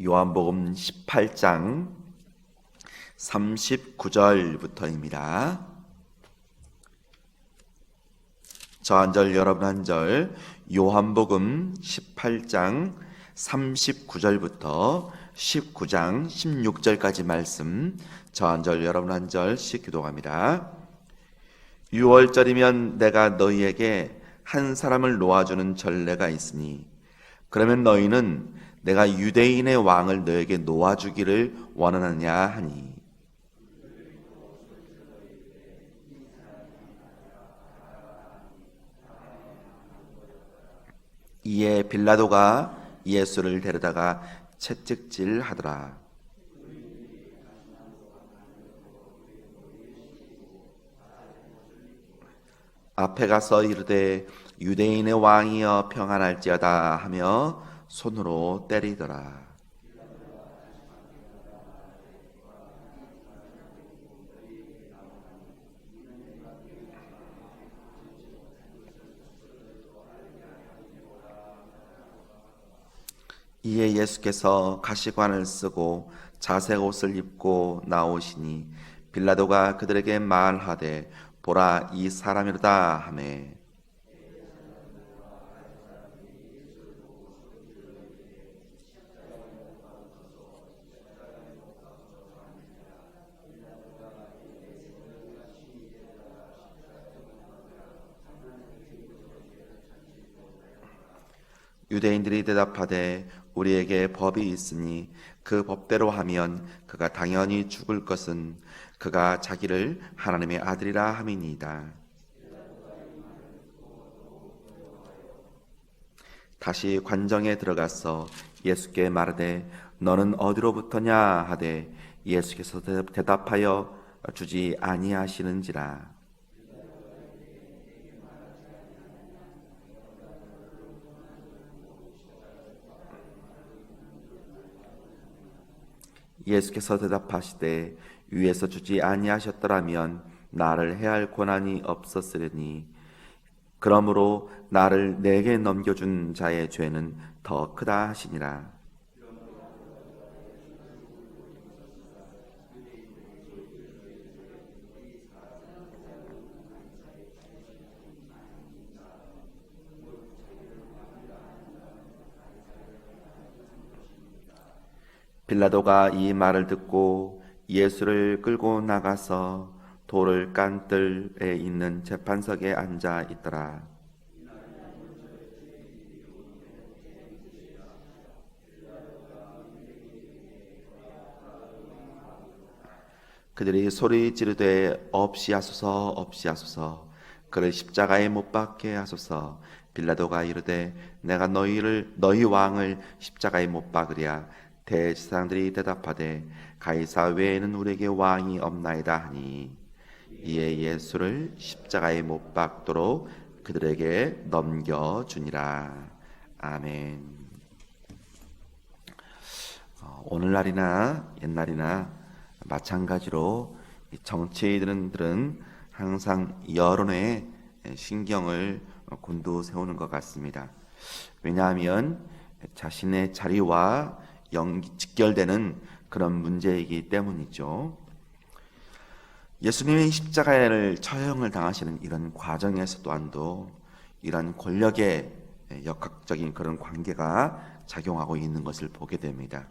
요한복음 18장 39절부터입니다. 저 한 절 여러분 한 절 요한복음 18장 39절부터 19장 16절까지 말씀 저 한 절 여러분 한 절씩 기도합니다. 6월절이면 내가 너희에게 한 사람을 놓아주는 전례가 있으니 그러면 너희는 내가 유대인의 왕을 너에게 놓아주기를 원하느냐 하니 이에 빌라도가 예수를 데려다가 채찍질 하더라. 앞에 가서 이르되 유대인의 왕이여 평안할지어다 하며 손으로 때리더라. 이에 예수께서 가시관을 쓰고 자색 옷을 입고 나오시니 빌라도가 그들에게 말하되 보라 이 사람이로다 하매 유대인들이 대답하되 우리에게 법이 있으니 그 법대로 하면 그가 당연히 죽을 것은 그가 자기를 하나님의 아들이라 함이니이다. 다시 관정에 들어가서 예수께 말하되 너는 어디로부터냐 하되 예수께서 대답하여 주지 아니하시는지라 예수께서 대답하시되 위에서 주지 아니하셨더라면 나를 해할 권한이 없었으리니. 그러므로 나를 내게 넘겨준 자의 죄는 더 크다 하시니라 빌라도가 이 말을 듣고 예수를 끌고 나가서 돌을 깐 뜰에 있는 재판석에 앉아 있더라. 그들이 소리 지르되 없이 하소서 없이 하소서. 그를 십자가에 못 박게 하소서. 빌라도가 이르되 내가 너희를 너희 왕을 십자가에 못 박으랴 대지사장들이 대답하되 가이사 외에는 우리에게 왕이 없나이다 하니 이에 예수를 십자가에 못 박도록 그들에게 넘겨 주니라 아멘. 어, 오늘날이나 옛날이나 마찬가지로 정치인들은 항상 여론에 신경을 곤두세우는 것 같습니다. 왜냐하면 자신의 자리와 연기 직결되는 그런 문제이기 때문이죠. 예수님의 십자가를 처형을 당하시는 이런 과정에서 또한도 이런 권력의 역학적인 그런 관계가 작용하고 있는 것을 보게 됩니다.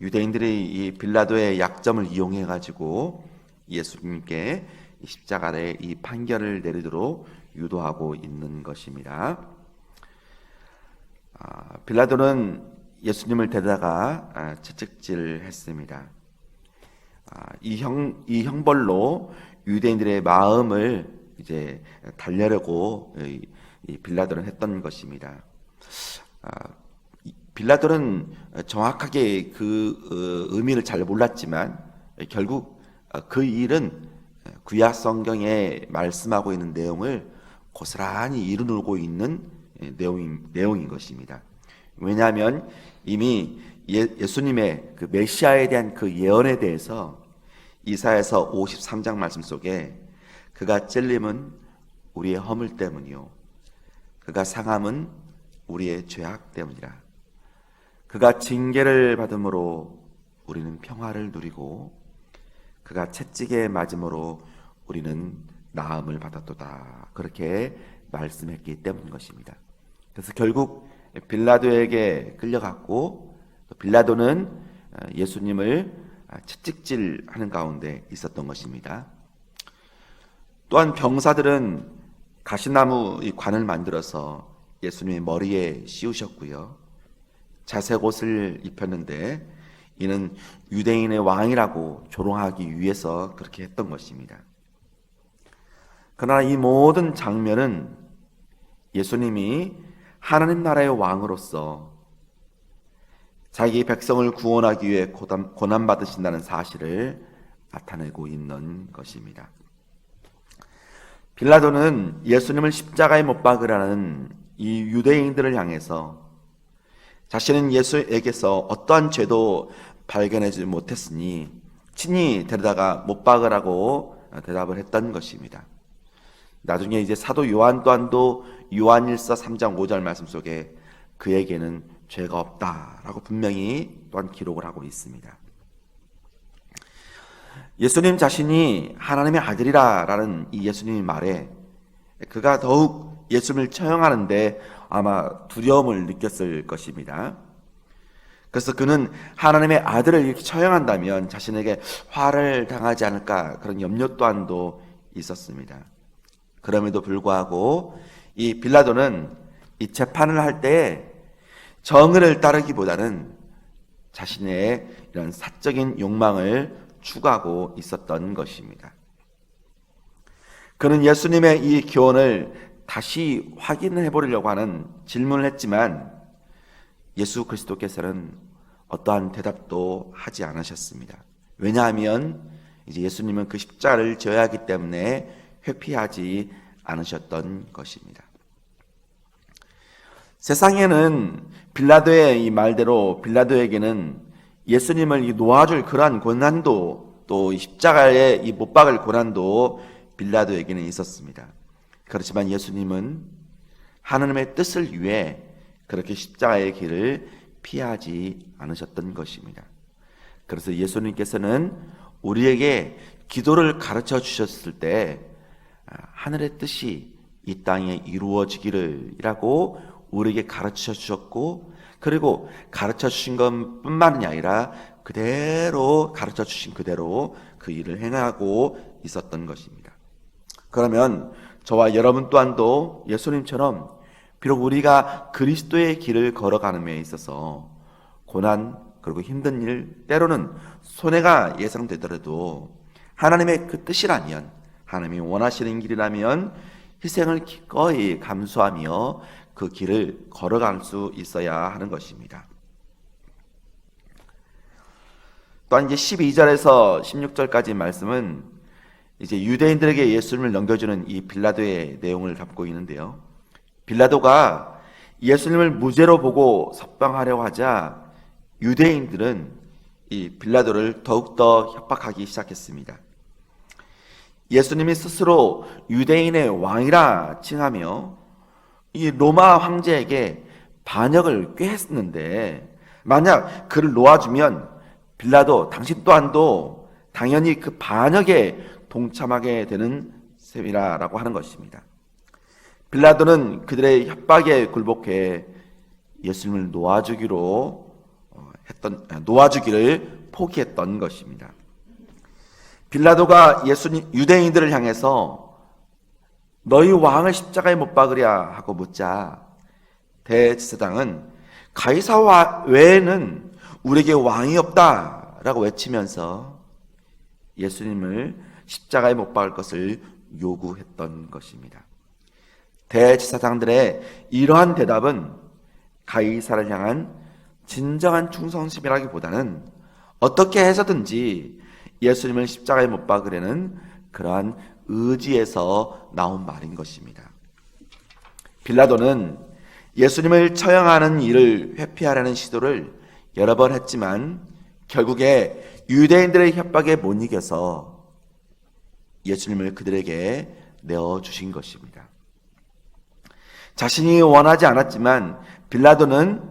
유대인들이 이 빌라도의 약점을 이용해 가지고 예수님께 십자가의 이 판결을 내리도록 유도하고 있는 것입니다. 아, 빌라도는 예수님을 데다가 아, 채찍질했습니다. 아, 이 형, 이 형벌로 유대인들의 마음을 이제 달래려고 빌라도는 했던 것입니다. 아, 빌라도는 정확하게 그 어, 의미를 잘 몰랐지만 결국 그 일은 구약 성경에 말씀하고 있는 내용을 고스란히 이루고 있는 내용인, 내용인 것입니다. 왜냐하면 이미 예, 예수님의 그 메시아에 대한 그 예언에 대해서 이사에서 53장 말씀 속에 그가 찔림은 우리의 허물 때문이요 그가 상함은 우리의 죄악 때문이라 그가 징계를 받음으로 우리는 평화를 누리고 그가 채찍에 맞음으로 우리는 나음을 받았도다. 그렇게 말씀했기 때문인 것입니다. 그래서 결국 빌라도에게 끌려갔고 빌라도는 예수님을 채찍질하는 가운데 있었던 것입니다. 또한 병사들은 가시나무 이 관을 만들어서 예수님의 머리에 씌우셨고요. 자색 옷을 입혔는데 이는 유대인의 왕이라고 조롱하기 위해서 그렇게 했던 것입니다. 그러나 이 모든 장면은 예수님이 하나님 나라의 왕으로서 자기 백성을 구원하기 위해 고난받으신다는 사실을 나타내고 있는 것입니다. 빌라도는 예수님을 십자가에 못 박으라는 이 유대인들을 향해서 자신은 예수에게서 어떠한 죄도 발견하지 못했으니 친히 데려다가 못 박으라고 대답을 했던 것입니다. 나중에 이제 사도 요한 또한도 요한일서 3장 5절 말씀 속에 그에게는 죄가 없다라고 분명히 또한 기록을 하고 있습니다. 예수님 자신이 하나님의 아들이라라는 이 예수님의 말에 그가 더욱 예수님을 처형하는데 아마 두려움을 느꼈을 것입니다. 그래서 그는 하나님의 아들을 이렇게 처형한다면 자신에게 화를 당하지 않을까 그런 염려 또한도 있었습니다. 그럼에도 불구하고 이 빌라도는 이 재판을 할때 정의를 따르기보다는 자신의 이런 사적인 욕망을 추구하고 있었던 것입니다. 그는 예수님의 이 교훈을 다시 확인해 보려고 하는 질문을 했지만 예수 그리스도께서는 어떠한 대답도 하지 않으셨습니다. 왜냐하면 이제 예수님은 그 십자를 져야 하기 때문에 회피하지 않으셨던 것입니다. 세상에는 빌라도의 이 말대로 빌라도에게는 예수님을 놓아줄 그러한 고난도 또 십자가에 이 못 박을 고난도 빌라도에게는 있었습니다. 그렇지만 예수님은 하나님의 뜻을 위해 그렇게 십자가의 길을 피하지 않으셨던 것입니다. 그래서 예수님께서는 우리에게 기도를 가르쳐 주셨을 때 아, 하늘의 뜻이 이 땅에 이루어지기를 이라고 우리에게 가르쳐 주셨고 그리고 가르쳐 주신 것뿐만이 아니라 그대로 가르쳐 주신 그대로 그 일을 행하고 있었던 것입니다. 그러면 저와 여러분 또한도 예수님처럼 비록 우리가 그리스도의 길을 걸어가는 데 있어서 고난 그리고 힘든 일 때로는 손해가 예상되더라도 하나님의 그 뜻이라면 하나님이 원하시는 길이라면 희생을 기꺼이 감수하며 그 길을 걸어갈 수 있어야 하는 것입니다. 또한 이제 12절에서 16절까지 말씀은 이제 유대인들에게 예수님을 넘겨주는 이 빌라도의 내용을 담고 있는데요. 빌라도가 예수님을 무죄로 보고 석방하려고 하자 유대인들은 이 빌라도를 더욱더 협박하기 시작했습니다. 예수님이 스스로 유대인의 왕이라 칭하며 이 로마 황제에게 반역을 꾀했는데 만약 그를 놓아주면 빌라도 당신 또한도 당연히 그 반역에 동참하게 되는 셈이라라고 하는 것입니다. 빌라도는 그들의 협박에 굴복해 예수님을 놓아주기로 어, 했던 놓아주기를 포기했던 것입니다. 빌라도가 예수님 유대인들을 향해서 너희 왕을 십자가에 못 박으랴 하고 묻자 대제사장은 가이사 외에는 우리에게 왕이 없다라고 외치면서 예수님을 십자가에 못 박을 것을 요구했던 것입니다. 대제사장들의 이러한 대답은 가이사를 향한 진정한 충성심이라기보다는 어떻게 해서든지 예수님을 십자가에 못 박으려는 그러한 의지에서 나온 말인 것입니다. 빌라도는 예수님을 처형하는 일을 회피하려는 시도를 여러 번 했지만 결국에 유대인들의 협박에 못 이겨서 예수님을 그들에게 내어 주신 것입니다. 자신이 원하지 않았지만 빌라도는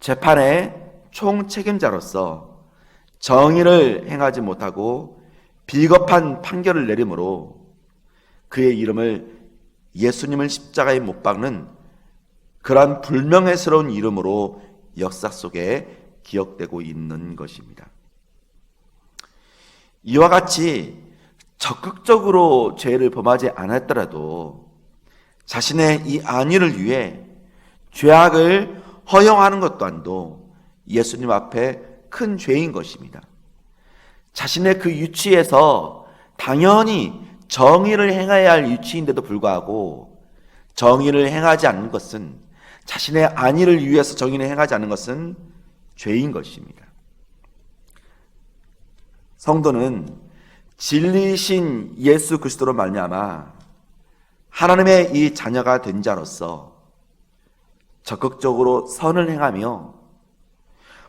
재판의 총 책임자로서 정의를 행하지 못하고 비겁한 판결을 내림으로 그의 이름을 예수님을 십자가에 못 박는 그러한 불명예스러운 이름으로 역사 속에 기억되고 있는 것입니다. 이와 같이 적극적으로 죄를 범하지 않았더라도 자신의 이 안위를 위해 죄악을 허용하는 것 또한도 예수님 앞에 큰 죄인 것입니다. 자신의 그 유치에서 당연히 정의를 행해야 할 유치인데도 불구하고 정의를 행하지 않는 것은 자신의 안위를 위해서 정의를 행하지 않는 것은 죄인 것입니다. 성도는 진리신 예수 그리스도로 말미암아 하나님의 이 자녀가 된 자로서 적극적으로 선을 행하며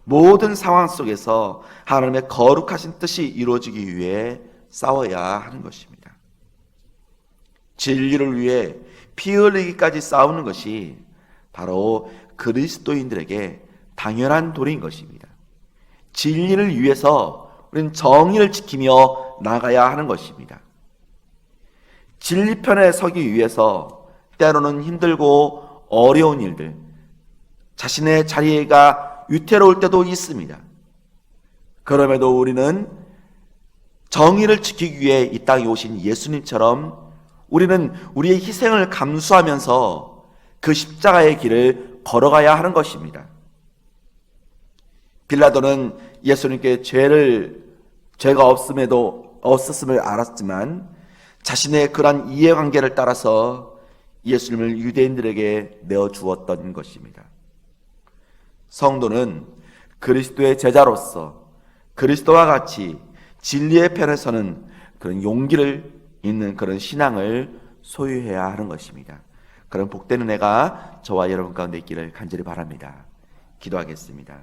모든 상황 속에서 하나님의 거룩하신 뜻이 이루어지기 위해 싸워야 하는 것입니다. 진리를 위해 피 흘리기까지 싸우는 것이 바로 그리스도인들에게 당연한 도리인 것입니다. 진리를 위해서 우리는 정의를 지키며 나가야 하는 것입니다. 진리편에 서기 위해서 때로는 힘들고 어려운 일들, 자신의 자리가 위태로울 때도 있습니다. 그럼에도 우리는 정의를 지키기 위해 이 땅에 오신 예수님처럼 우리는 우리의 희생을 감수하면서 그 십자가의 길을 걸어가야 하는 것입니다. 빌라도는 예수님께 죄를 죄가 없음에도 없었음을 알았지만 자신의 그러한 이해관계를 따라서 예수님을 유대인들에게 내어 주었던 것입니다. 성도는 그리스도의 제자로서 그리스도와 같이 진리의 편에 서는 그런 용기를 있는 그런 신앙을 소유해야 하는 것입니다. 그런 복되는 애가 저와 여러분 가운데 있기를 간절히 바랍니다. 기도하겠습니다.